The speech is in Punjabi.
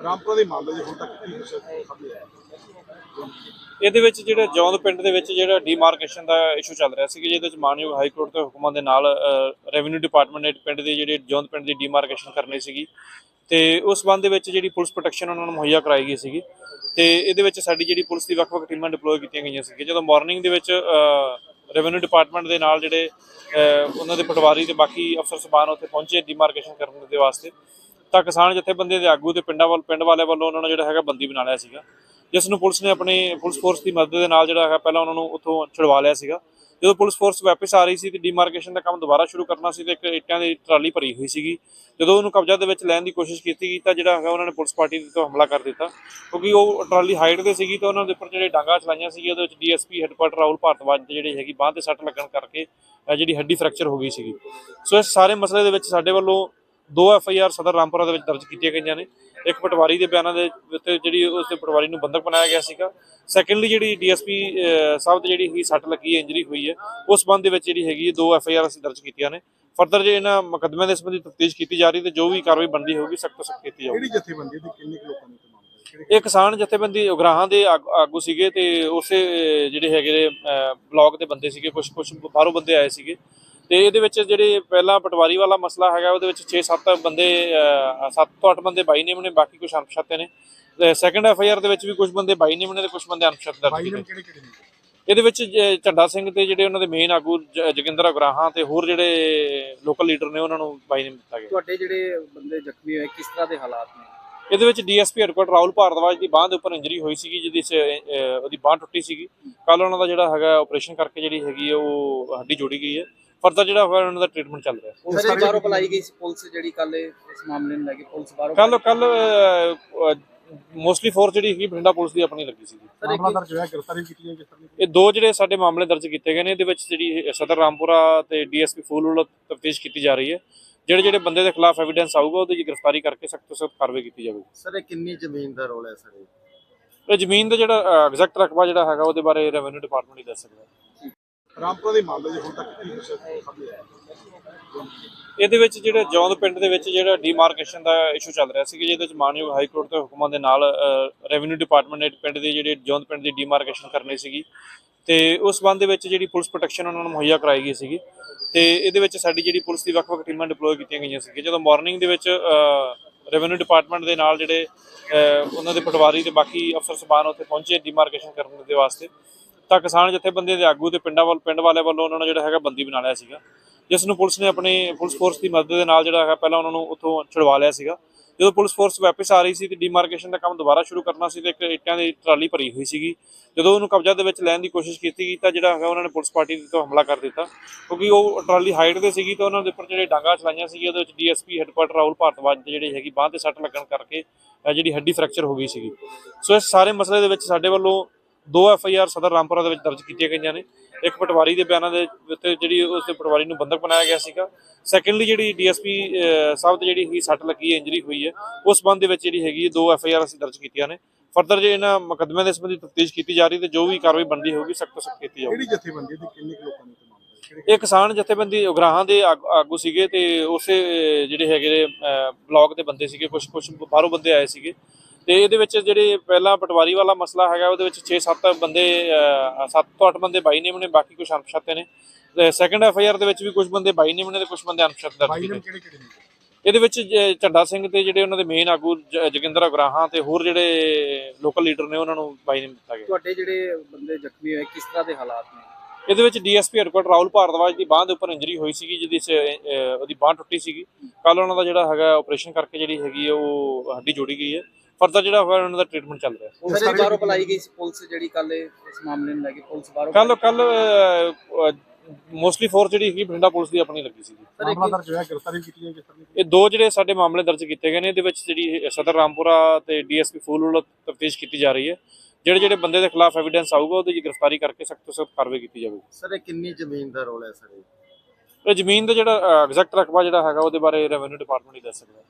ਰਾਮਪੁਰਾ ਦੇ ਮਾਮਲੇ ਦੇ ਹੁਣ ਤੱਕ ਕੀ ਸਾਹਮਣੇ ਆਇਆ ਇਹਦੇ ਵਿੱਚ ਜਿਹੜਾ ਜੌਂਦ ਪਿੰਡ ਦੇ ਵਿੱਚ ਜਿਹੜਾ ਡੀਮਾਰਕੇਸ਼ਨ ਦਾ ਇਸ਼ੂ ਚੱਲ ਰਿਹਾ ਸੀ ਜਿਹਦੇ ਵਿੱਚ ਮਾਨਯੋਗ ਹਾਈ ਕੋਰਟ ਦੇ ਹੁਕਮਾਂ ਦੇ ਨਾਲ ਰੈਵਨਿਊ ਡਿਪਾਰਟਮੈਂਟ ਨੇ ਪਿੰਡ ਦੇ ਜਿਹੜੇ ਜੌਂਦ ਪਿੰਡ ਦੀ ਡੀਮਾਰਕੇਸ਼ਨ ਕਰਨੀ ਸੀਗੀ ਤੇ ਉਸ ਸੰਬੰਧ ਦੇ ਵਿੱਚ ਜਿਹੜੀ ਪੁਲਿਸ ਪ੍ਰੋਟੈਕਸ਼ਨ ਉਹਨਾਂ ਨੂੰ ਮੁਹੱਈਆ ਕਰਾਈ ਗਈ ਸੀਗੀ ਤੇ ਇਹਦੇ ਵਿੱਚ ਸਾਡੀ ਜਿਹੜੀ ਪੁਲਿਸ ਦੀ ਵੱਖ-ਵੱਖ ਟੀਮਾਂ ਡਿਪਲੋਏ ਕੀਤੀਆਂ ਗਈਆਂ ਸੀਗੀਆਂ। ਜਦੋਂ ਮਾਰਨਿੰਗ ਦੇ ਵਿੱਚ ਰੈਵਨਿਊ ਡਿਪਾਰਟਮੈਂਟ ਦੇ ਨਾਲ ਜਿਹੜੇ ਉਹਨਾਂ ਦੇ ਪਟਵਾਰੀ ਤੇ ਬਾਕੀ ਅਫਸਰ ਸਬਾਨ ਉੱਥੇ ਪਹੁੰਚੇ ਡੀਮਾਰਕੇਸ਼ਨ ਕਰਨ ਦੇ ਵਾਸਤੇ ਤਾਂ ਕਿਸਾਨ ਜਥੇਬੰਦੀ ਦੇ ਆਗੂ ਤੇ ਪਿੰਡਾਂ ਵੱਲ ਪਿੰਡ ਵਾਲੇ ਵੱਲੋਂ ਉਹਨਾਂ ਨੂੰ ਜਿਹੜਾ ਹੈਗਾ ਬੰਦੀ ਬਣਾ ਲਿਆ ਸੀਗਾ। ਜਿਸ ਨੂੰ ਪੁਲਿਸ ਨੇ ਆਪਣੀ ਪੁਲਿਸ ਫੋਰਸ ਦੀ ਮਦਦ ਦੇ ਨਾਲ ਜਿਹੜਾ ਹੈਗਾ ਪਹਿਲਾਂ ਉਹਨਾਂ ਨੂੰ ਉੱਥੋਂ ਛੁਡਵਾ ਲਿਆ ਸੀਗਾ। ਜਦੋਂ ਪੁਲਿਸ ਫੋਰਸ ਵਾਪਸ ਆ ਰਹੀ ਸੀ ਤੇ ਡੀਮਾਰਕੇਸ਼ਨ ਦਾ ਕੰਮ ਦੁਬਾਰਾ ਸ਼ੁਰੂ ਕਰਨਾ ਸੀ ਤੇ ਇੱਕ ਇੱਟਾਂ ਦੀ ਟਰਾਲੀ ਭਰੀ ਹੋਈ ਸੀਗੀ। ਜਦੋਂ ਉਹਨੂੰ ਕਬਜ਼ਾ ਦੇ ਵਿੱਚ ਲੈਣ ਦੀ ਕੋਸ਼ਿਸ਼ ਕੀਤੀ ਗਈ ਤਾਂ ਜਿਹੜਾ ਹੈਗਾ ਉਹਨਾਂ ਨੇ ਪੁਲਿਸ ਪਾਰਟੀ ਦੇ ਤੋਂ ਹਮਲਾ ਕਰ ਦਿੱਤਾ। ਕਿਉਂਕਿ ਉਹ ਟਰਾਲੀ ਹਾਈਟ ਤੇ ਸੀਗੀ ਤਾਂ ਉਹਨਾਂ ਦੇ ਉੱਪਰ ਜਿਹੜੇ ਡਾਂਗਾ ਚਲਾਈਆਂ ਸੀ ਉਹਦੇ ਵਿੱਚ ਡੀਐਸਪੀ ਹੈੱਡਕੁਆਟਰ ਰਾਹੁਲ ਭਾਰਤਵਾਜ ਦੇ ਜਿਹੜੇ ਹੈਗੀ ਬਾਂਹ ਤੇ ਸੱਟ ਲੱਗਣ ਕਰਕੇ ਜਿਹੜੀ ਹੱਡੀ ਫ੍ਰੈਕਚਰ ਹੋ ਗਈ ਸੀਗੀ। ਸੋ ਇਸ ਸਾਰੇ ਮਸਲੇ ਦੇ ਵਿੱਚ ਸਾਡੇ ਵੱਲੋਂ ਦੋ ਐਫ ਆਈ ਆਰ ਸਦਰ ਰਾਮਪੁਰਾ ਦੇ ਵਿੱਚ ਦਰਜ ਕੀਤੀਆਂ ਗਈਆਂ ਨੇ। ਇੱਕ ਪਟਵਾਰੀ ਦੇ ਬਿਆਨਾਂ ਦੇ ਉੱਤੇ ਜਿਹੜੀ ਉਸ ਦੇ ਪਟਵਾਰੀ ਨੂੰ ਬੰਦਕ ਬਣਾਇਆ ਗਿਆ ਸੀਗਾ। ਸੈਕੰਡਲੀ ਜਿਹੜੀ ਡੀਐਸਪੀ ਸਾਹਿਬ ਤੇ ਜਿਹੜੀ ਹੈਗੀ ਸੱਟ ਲੱਗੀ ਹੈ ਇੰਜਰੀ ਹੋਈ ਹੈ ਉਸ ਸੰਬੰਧ ਦੇ ਵਿੱਚ ਜਿਹੜੀ ਹੈਗੀ ਹੈ ਦੋ ਐਫ ਆਈ ਆਰ ਅਸੀਂ ਦਰਜ ਕੀਤੀਆਂ ਨੇ। ਫਰਦਰ ਜੇ ਇਹਨਾਂ ਮੁਕੱਦਮਿਆਂ ਦੇ ਸੰਬੰਧੀ ਤਫਤੀਸ਼ ਕੀਤੀ ਜਾ ਰਹੀ ਤੇ ਜੋ ਵੀ ਕਾਰਵਾਈ ਬਣਦੀ ਹੋਊਗੀ ਸਖਤ ਸਖਤ ਕੀਤੀ ਜਾਊਗੀ। ਕਿਹੜੀ ਜਥੇਬੰਦੀ ਤੇ ਕਿੰਨੇ ਲੋਕਾਂ ਨੇ ਹੈ? ਇਹ ਕਿਸਾਨ ਜਥੇਬੰਦੀ ਉਗਰਾਹਾਂ ਦੇ ਆਗ- ਸੀਗੇ ਤੇ ਉਸੇ ਜਿਹੜੇ ਹੈਗੇ ਬਲਾਕ ਦੇ ਬੰਦੇ ਸੀਗੇ ਕੁਝ ਕੁਝ ਬਾਹਰੋਂ ਬੰਦੇ ਆਏ ਸੀਗੇ। ਤੇ ਇਹਦੇ ਵਿੱਚ ਜਿਹੜੇ ਪਹਿਲਾਂ ਪਟਵਾਰੀ ਵਾਲਾ ਮਸਲਾ ਹੈਗਾ ਉਹਦੇ ਵਿੱਚ 6-7 ਬੰਦੇ 7 ਤੋਂ 8 ਬੰਦੇ ਬਾਈ ਨੇਮ ਨੇ ਬਾਕੀ ਕੁਝ ਅਣਪਛਾਤੇ ਨੇ। ਤੇ ਸੈਕੰਡ ਐਫ ਆਈ ਆਰ ਦੇ ਵਿੱਚ ਵੀ ਕੁਝ ਬੰਦੇ ਬਾਈ ਨੇਮ ਨੇ ਤੇ ਕੁਝ ਬੰਦੇ ਅਣਪਛਾਤੇ ਦਰਜ ਬਾਈ ਕੀਤੇ ਨਾਮ ਕਿਹੜੇ ਕਿਹੜੇ ਨੇ? ਇਹਦੇ ਵਿੱਚ ਝੰਡਾ ਸਿੰਘ ਤੇ ਜਿਹੜੇ ਉਹਨਾਂ ਦੇ ਮੇਨ ਆਗੂ ਜੋਗਿੰਦਰ ਉਗਰਾਹਾਂ ਤੇ ਹੋਰ ਜਿਹੜੇ ਲੋਕਲ ਲੀਡਰ ਨੇ ਉਹਨਾਂ ਨੂੰ ਬਾਈ ਨੇਮ ਦਿੱਤਾ ਗਿਆ। ਤੁਹਾਡੇ ਜਿਹੜੇ ਬੰਦੇ ਜ਼ਖਮੀ ਹੋਏ ਕਿਸ ਤਰ੍ਹਾਂ ਦੇ ਹਾਲਾਤ ਨੇ? ਇਹਦੇ ਵਿੱਚ ਡੀਐਸਪੀ ਹੈਡਕੁਆਟਰ ਰਾਹੁਲ ਭਾਰਦਵਾਜ ਦੀ ਬਾਂਹ ਦੇ ਉੱਪਰ ਇੰਜਰੀ ਹੋਈ ਸੀਗੀ ਜਿਹਦੇ ਚ ਉਹਦੀ ਬਾਂਹ ਟੁੱਟੀ ਸੀਗੀ। ਕੱਲ ਉਹਨਾਂ ਦਾ ਜਿਹੜਾ ਹੈਗਾ ਆਪਰੇਸ਼ਨ ਕਰਕੇ ਜਿਹੜੀ ਹੈਗੀ ਉਹ ਹੱਡੀ ਜੋੜੀ ਗਈ ਹੈ। ਫਰਦਰ ਜਿਹੜਾ ਹੋਇਆ ਉਹਨਾਂ ਦਾ ਟ੍ਰੀਟਮੈਂਟ ਚੱਲ ਰਿਹਾ। ਸਰ ਇਹ ਬਾਹਰੋਂ ਬੁਲਾਈ ਗਈ ਸੀ ਪੁਲਿਸ ਜਿਹੜੀ ਕੱਲ ਇਸ ਮਾਮਲੇ ਨੂੰ ਲੈ ਕੇ ਪੁਲਿਸ ਬਾਹਰੋਂ ਕੱਲ ਕੱਲ ਮੋਸਟਲੀ ਫੋਰਸ ਜਿਹੜੀ ਹੈਗੀ ਬਠਿੰਡਾ ਪੁਲਿਸ ਦੀ ਆਪਣੀ ਲੱਗੀ ਇੱਕ ਮਾਮਲਾ ਦਰਜ ਹੋਇਆ ਗ੍ਰਿਫਤਾਰੀ ਕੀਤੀ ਗਈ ਕਿਸ ਤਰ੍ਹਾਂ ਇਹ ਦੋ ਜਿਹੜੇ ਸਾਡੇ ਮਾਮਲੇ ਦਰਜ ਕੀਤੇ ਗਏ ਨੇ ਇਹਦੇ ਵਿੱਚ ਜਿਹੜੀ ਸਦਰ ਰਾਮਪੁਰਾ ਤੇ ਡੀਐਸਪੀ ਫੂਲ ਵੱਲੋਂ ਤਫਤੀਸ਼ ਕੀਤੀ ਜਾ ਰਹੀ ਹੈ। ਜਿਹੜੇ ਜਿਹੜੇ ਬੰਦੇ ਦੇ ਖਿਲਾਫ ਐਵੀਡੈਂਸ ਆਊਗਾ ਉਹਦੀ ਗ੍ਰਿਫਤਾਰੀ ਕਰਕੇ ਸਖਤ ਤੋਂ ਸਖਤ ਕਾਰਵਾਈ ਕੀਤੀ ਜਾਵੇਗੀ। ਸਰ ਇਹ ਕਿੰਨੀ ਜ਼ਮੀਨ ਦਾ ਰੋਲ ਹੈ ਸਰ ਇਹ? ਇਹ ਜ਼ਮੀਨ ਦਾ ਜਿਹੜਾ ਐਗਜ਼ੈਕਟ ਰਕਬਾ ਜਿਹੜਾ ਹੈਗਾ ਉਹਦੇ ਬਾਰੇ ਰੈਵਨਿਊ ਡਿਪਾਰਟਮੈਂਟ ਹੀ ਦੱਸ ਸਕਦਾ। ਹੈ ਰਾਮਪੁਰਾ ਦੇ ਮਾਮਲੇ ਦੇ ਹੁਣ ਤੱਕ ਕੀ ਕੁਛ ਸਾਹਮਣੇ ਆਇਆ ਇਹਦੇ ਵਿੱਚ ਜਿਹੜਾ ਜੌਂਦ ਪਿੰਡ ਦੇ ਵਿੱਚ ਜਿਹੜਾ ਡੀਮਾਰਕੇਸ਼ਨ ਦਾ ਇਸ਼ੂ ਚੱਲ ਰਿਹਾ ਸੀ ਜਿਹਦੇ ਵਿੱਚ ਮਾਨਯੋਗ ਹਾਈ ਕੋਰਟ ਦੇ ਹੁਕਮਾਂ ਦੇ ਨਾਲ ਰੈਵਨਿਊ ਡਿਪਾਰਟਮੈਂਟ ਨੇ ਪਿੰਡ ਦੇ ਜਿਹੜੇ ਜੌਂਦ ਪਿੰਡ ਦੀ ਡੀਮਾਰਕੇਸ਼ਨ ਕਰਨੀ ਸੀਗੀ ਤੇ ਉਸ ਸੰਬੰਧ ਦੇ ਵਿੱਚ ਜਿਹੜੀ ਪੁਲਿਸ ਪ੍ਰੋਟੈਕਸ਼ਨ ਉਹਨਾਂ ਨੂੰ ਮੁਹੱਈਆ ਕਰਾਈ ਗਈ ਸੀਗੀ ਤੇ ਇਹਦੇ ਵਿੱਚ ਸਾਡੀ ਜਿਹੜੀ ਪੁਲਿਸ ਦੀ ਵੱਖ-ਵੱਖ ਟੀਮਾਂ ਡਿਪਲੋਏ ਕੀਤੀਆਂ ਗਈਆਂ ਸੀਗੀਆਂ। ਜਦੋਂ ਮਾਰਨਿੰਗ ਦੇ ਵਿੱਚ ਰੈਵਨਿਊ ਡਿਪਾਰਟਮੈਂਟ ਦੇ ਨਾਲ ਜਿਹੜੇ ਉਹਨਾਂ ਦੇ ਪਟਵਾਰੀ ਤੇ ਬਾਕੀ ਅਫਸਰ ਸਬਾਨ ਉੱਥੇ ਪਹੁੰਚੇ ਡੀਮਾਰਕੇਸ਼ਨ ਕਰਨ ਦੇ ਵਾਸਤੇ ਤਾਂ ਕਿਸਾਨ ਜਥੇਬੰਦੀਆਂ ਦੇ ਆਗੂ ਤੇ ਪਿੰਡਾਂ ਵੱਲ ਪਿੰਡ ਵਾਲੇ ਵੱਲੋਂ ਉਹਨਾਂ ਨੂੰ ਜਿਹੜਾ ਹੈਗਾ ਬੰਦੀ ਬਣਾ ਲਿਆ ਸੀਗਾ। ਜਿਸ ਨੂੰ ਪੁਲਿਸ ਨੇ ਆਪਣੀ ਪੁਲਿਸ ਫੋਰਸ ਦੀ ਮਦਦ ਦੇ ਨਾਲ ਜਿਹੜਾ ਹੈਗਾ ਪਹਿਲਾਂ ਉਹਨਾਂ ਨੂੰ ਉੱਥੋਂ ਛੁਡਵਾ ਲਿਆ ਸੀਗਾ। ਜਦੋਂ ਪੁਲਿਸ ਫੋਰਸ ਵਾਪਸ ਆ ਰਹੀ ਸੀ ਤੇ ਡੀਮਾਰਕੇਸ਼ਨ ਦਾ ਕੰਮ ਦੁਬਾਰਾ ਸ਼ੁਰੂ ਕਰਨਾ ਸੀ ਤੇ ਇੱਕ ਇੱਟਾਂ ਦੀ ਟਰਾਲੀ ਭਰੀ ਹੋਈ ਸੀਗੀ। ਜਦੋਂ ਉਹਨੂੰ ਕਬਜ਼ਾ ਦੇ ਵਿੱਚ ਲੈਣ ਦੀ ਕੋਸ਼ਿਸ਼ ਕੀਤੀ ਗਈ ਤਾਂ ਜਿਹੜਾ ਹੈਗਾ ਉਹਨਾਂ ਨੇ ਪੁਲਿਸ ਪਾਰਟੀ ਦੇ ਤੋਂ ਹਮਲਾ ਕਰ ਦਿੱਤਾ। ਕਿਉਂਕਿ ਉਹ ਟਰਾਲੀ ਹਾਈਟ ਤੇ ਸੀਗੀ ਤਾਂ ਉਹਨਾਂ ਦੇ ਉੱਪਰ ਜਿਹੜੇ ਡਾਂਗਾ ਚਲਾਈਆਂ ਸੀ ਉਹਦੇ ਵਿੱਚ ਡੀਐਸਪੀ ਹੈੱਡਕੁਆਟਰ ਰਾਹੁਲ ਭਾਰਤਵਾਜ ਦੇ ਜਿਹੜੀ ਹੈਗੀ ਬਾਂਹ ਤੇ ਸੱਟ ਲੱਗਣ ਕਰਕੇ ਜਿਹੜੀ ਹੱਡੀ ਫ੍ਰੈਕਚਰ ਹੋ ਗਈ ਸੀਗੀ। ਸੋ ਇਸ ਸਾਰੇ ਮਸਲੇ ਦੇ ਵਿੱਚ ਸਾਡੇ ਵੱਲੋਂ ਦੋ ਐਫ ਆਈ ਆਰ ਸਦਰ ਰਾਮਪੁਰਾ ਦੇ ਵਿੱਚ ਦਰਜ ਕੀਤੀਆਂ ਗਈਆਂ ਨੇ। ਇੱਕ ਪਟਵਾਰੀ ਦੇ ਬਿਆਨਾਂ ਦੇ ਉੱਤੇ ਜਿਹੜੀ ਉਸ ਦੇ ਪਟਵਾਰੀ ਨੂੰ ਬੰਦਕ ਬਣਾਇਆ ਗਿਆ ਸੀਗਾ। ਸੈਕੰਡਲੀ ਜਿਹੜੀ ਡੀਐਸਪੀ ਸਾਹਿਬ ਤੇ ਜਿਹੜੀ ਹੈਗੀ ਸੱਟ ਲੱਗੀ ਹੈ ਇੰਜਰੀ ਹੋਈ ਹੈ ਉਸ ਸੰਬੰਧ ਦੇ ਵਿੱਚ ਜਿਹੜੀ ਹੈਗੀ ਹੈ ਦੋ ਐਫ ਆਈ ਆਰ ਅਸੀਂ ਦਰਜ ਕੀਤੀਆਂ ਨੇ। ਫਰਦਰ ਜੇ ਇਹਨਾਂ ਮੁਕੱਦਮਿਆਂ ਦੇ ਸੰਬੰਧੀ ਤਫਤੀਸ਼ ਕੀਤੀ ਜਾ ਰਹੀ ਤੇ ਜੋ ਵੀ ਕਾਰਵਾਈ ਬਣਦੀ ਹੋਊਗੀ ਸਖਤ ਸਖਤ ਕੀਤੀ ਜਾਊਗੀ। ਕਿਹੜੀ ਜਥੇਬੰਦੀ ਤੇ ਕਿੰਨੇ ਲੋਕਾਂ ਨੇ ਹੈ? ਇਹ ਕਿਸਾਨ ਜਥੇਬੰਦੀ ਉਗਰਾਹਾਂ ਦੇ ਆਗ- ਸੀਗੇ ਤੇ ਉਸੇ ਜਿਹੜੇ ਹੈਗੇ ਬਲਾਕ ਦੇ ਬੰਦੇ ਸੀਗੇ ਕੁਝ ਕੁਝ ਬਾਹਰੋਂ ਬੰਦੇ ਆਏ ਸੀਗੇ। ਤੇ ਇਹਦੇ ਵਿੱਚ ਜਿਹੜੇ ਪਹਿਲਾਂ ਪਟਵਾਰੀ ਵਾਲਾ ਮਸਲਾ ਹੈਗਾ ਉਹਦੇ ਵਿੱਚ 6-7 ਬੰਦੇ 7 ਤੋਂ 8 ਬੰਦੇ ਬਾਈ ਨੇਮ ਨੇ ਬਾਕੀ ਕੁਝ ਅਣਪਛਾਤੇ ਨੇ। ਤੇ ਸੈਕੰਡ ਐਫ ਆਈ ਆਰ ਦੇ ਵਿੱਚ ਵੀ ਕੁਝ ਬੰਦੇ ਬਾਈ ਨੇਮ ਨੇ ਤੇ ਕੁਝ ਬੰਦੇ ਅਣਪਛਾਤੇ ਦਰਜ ਕੀਤੇ। ਨਾਮ ਕਿਹੜੇ ਕਿਹੜੇ ਨੇ ਇਹਦੇ ਵਿੱਚ ਝੰਡਾ ਸਿੰਘ ਤੇ ਜਿਹੜੇ ਉਹਨਾਂ ਦੇ ਮੇਨ ਆਗੂ ਜੋਗਿੰਦਰ ਉਗਰਾਹਾਂ ਤੇ ਹੋਰ ਜਿਹੜੇ ਲੋਕਲ ਲੀਡਰ ਨੇ ਉਹਨਾਂ ਨੂੰ ਬਾਈ ਨੇਮ ਦਿੱਤਾ ਗਿਆ। ਤੁਹਾਡੇ ਜਿਹੜੇ ਬੰਦੇ ਜ਼ਖਮੀ ਹੋਏ ਕਿਸ ਤਰ੍ਹਾਂ ਦੇ ਹਾਲਾਤ ਨੇ? ਇਹਦੇ ਵਿੱਚ ਡੀਐਸਪੀ ਹੈਡਕੁਆਟਰ ਰਾਹੁਲ ਭਾਰਦਵਾਜ ਦੀ ਬਾਂਹ ਦੇ ਉੱਪਰ ਇੰਜਰੀ ਹੋਈ ਸੀਗੀ ਜਿਹਦੇ ਚ ਅਹ, ਉਹਦੀ ਬਾਂਹ ਟੁੱਟੀ ਸੀਗੀ। ਕੱਲ ਉਹਨਾਂ ਦਾ ਜਿਹੜਾ ਹੈਗਾ ਆਪਰੇਸ਼ਨ ਕਰਕੇ ਜਿਹੜੀ ਹੈਗੀ ਉਹ ਹੱਡੀ ਜੋੜੀ ਗਈ ਹੈ। ਫਰਦਰ ਜਿਹੜਾ ਹੋਇਆ ਉਹਨਾਂ ਦਾ ਟ੍ਰੀਟਮੈਂਟ ਚੱਲ ਰਿਹਾ। ਸਰ ਇਹ ਬਾਹਰੋਂ ਬੁਲਾਈ ਗਈ ਸੀ ਪੁਲਿਸ ਜਿਹੜੀ ਕੱਲ ਇਸ ਮਾਮਲੇ ਨੂੰ ਲੈ ਕੇ ਪੁਲਿਸ ਬਾਹਰੋਂ ਕੱਲ ਕੱਲ ਮੋਸਟਲੀ ਫੋਰਸ ਜਿਹੜੀ ਹੈਗੀ ਬਠਿੰਡਾ ਪੁਲਿਸ ਦੀ ਆਪਣੀ ਲੱਗੀ ਇੱਕ ਮਾਮਲਾ ਦਰਜ ਹੋਇਆ ਗ੍ਰਿਫਤਾਰੀ ਕੀਤੀ ਗਈ ਕਿਸ ਤਰ੍ਹਾਂ ਇਹ ਦੋ ਜਿਹੜੇ ਸਾਡੇ ਮਾਮਲੇ ਦਰਜ ਕੀਤੇ ਗਏ ਨੇ ਇਹਦੇ ਵਿੱਚ ਜਿਹੜੀ ਸਦਰ ਰਾਮਪੁਰਾ ਤੇ ਡੀਐਸਪੀ ਫੂਲ ਵੱਲੋਂ ਤਫਤੀਸ਼ ਕੀਤੀ ਜਾ ਰਹੀ ਹੈ। ਜਿਹੜੇ ਜਿਹੜੇ ਬੰਦੇ ਦੇ ਖਿਲਾਫ ਐਵੀਡੈਂਸ ਆਊਗਾ ਉਹਦੀ ਗ੍ਰਿਫਤਾਰੀ ਕਰਕੇ ਸਖਤ ਤੋਂ ਸਖਤ ਕਾਰਵਾਈ ਕੀਤੀ ਜਾਵੇਗੀ। ਸਰ ਇਹ ਕਿੰਨੀ ਜ਼ਮੀਨ ਦਾ ਰੋਲ ਹੈ ਸਰ? ਇਹ ਇਹ ਜ਼ਮੀਨ ਦਾ ਜਿਹੜਾ ਐਗਜ਼ੈਕਟ ਰਕਬਾ ਜਿਹੜਾ ਹੈਗਾ ਉਹਦੇ ਬਾਰੇ ਰੈਵਨਿਊ ਡਿਪਾਰਟਮੈਂਟ ਹੀ ਦੱਸ ਸਕਦਾ। ਹੈ